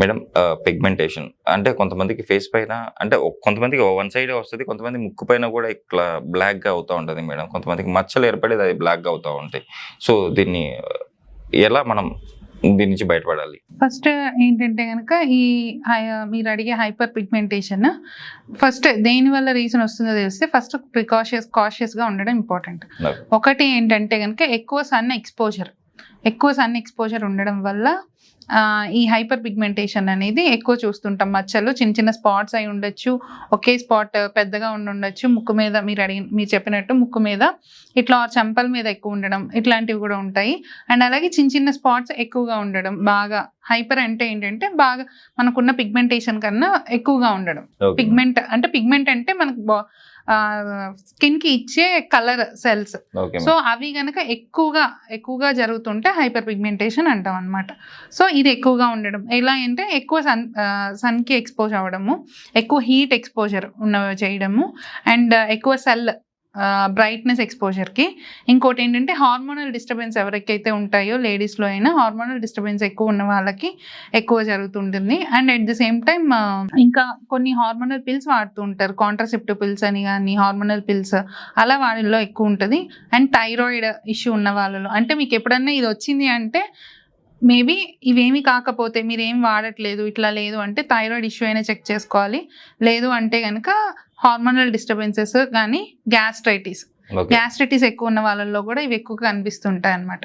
Madam pigmentation అంటే కొంతమందికి face పైన అంటే కొంతమందికి వన్ సైడ్ వస్తుంది కొంతమంది ముక్కు పైన కూడా ఇట్లా బ్లాక్గా అవుతూ ఉంటుంది మేడం. కొంతమందికి మచ్చలు ఏర్పడేది అది బ్లాక్గా అవుతూ ఉంటాయి. సో దీన్ని ఎలా మనం దీని నుంచి బయటపడాలి? ఫస్ట్ ఏంటంటే కనుక ఈ మీరు అడిగే హైపర్ పిగ్మెంటేషన్ ఫస్ట్ దేని వల్ల రీజన్ వస్తుందో తెలిస్తే ఫస్ట్ ప్రికాషియస్ కాషియస్గా ఉండడం ఇంపార్టెంట్. ఒకటి ఏంటంటే కనుక ఎక్కువ సన్ ఎక్స్పోజర్ ఎక్కువ సన్ ఎక్స్పోజర్ ఉండడం వల్ల ఈ హైపర్ పిగ్మెంటేషన్ అనేది ఎక్కువ చూస్తుంటాం. మచ్చలు చిన్న చిన్న స్పాట్స్ అయి ఉండొచ్చు ఒకే స్పాట్ పెద్దగా ఉండి ఉండొచ్చు. ముక్కు మీద మీరు అడిగిన మీరు చెప్పినట్టు ముక్కు మీద ఇట్లా చెంపల మీద ఎక్కువ ఉండడం ఇట్లాంటివి కూడా ఉంటాయి. అండ్ అలాగే చిన్న చిన్న స్పాట్స్ ఎక్కువగా ఉండడం బాగా హైపర్ అంటే ఏంటంటే బాగా మనకున్న పిగ్మెంటేషన్ కన్నా ఎక్కువగా ఉండడం. పిగ్మెంట్ అంటే పిగ్మెంట్ అంటే మనకు స్కిన్కి ఇచ్చే కలర్ సెల్స్. సో అవి గనక ఎక్కువగా ఎక్కువగా జరుగుతుంటే హైపర్ పిగ్మెంటేషన్ అంటాం అనమాట సో ఇది ఎక్కువగా ఉండడం. ఎలా అంటే ఎక్కువ సన్ సన్కి ఎక్స్పోజ్ అవ్వడము ఎక్కువ హీట్ ఎక్స్పోజర్ ఉన్న చేయడము అండ్ ఎక్కువ సెల్ బ్రైట్నెస్ ఎక్స్పోజర్కి ఇంకోటి ఏంటంటే హార్మోనల్ డిస్టర్బెన్స్ ఎవరికైతే ఉంటాయో లేడీస్లో అయినా హార్మోనల్ డిస్టర్బెన్స్ ఎక్కువ ఉన్న వాళ్ళకి ఎక్కువ జరుగుతుంటుంది. And at the same time ఇంకా కొన్ని హార్మోనల్ పిల్స్ వాడుతూ ఉంటారు. కాంట్రసెప్టివ్ పిల్స్ అని కానీ హార్మోనల్ పిల్స్ అలా వాళ్ళలో ఎక్కువ ఉంటుంది. అండ్ థైరాయిడ్ ఇష్యూ ఉన్న వాళ్ళలో. అంటే మీకు ఎప్పుడన్నా ఇది వచ్చింది అంటే మేబీ ఇవేమి కాకపోతే మీరు వాడట్లేదు ఇట్లా లేదు అంటే థైరాయిడ్ ఇష్యూ అయినా చెక్ చేసుకోవాలి. లేదు అంటే కనుక హార్మోనల్ డిస్టర్బెన్సెస్ కానీ గ్యాస్ట్రైటిస్. గ్యాస్ట్రైటిస్ ఎక్కువ ఉన్న వాళ్ళల్లో కూడా ఇవి ఎక్కువ కనిపిస్తుంటాయి అనమాట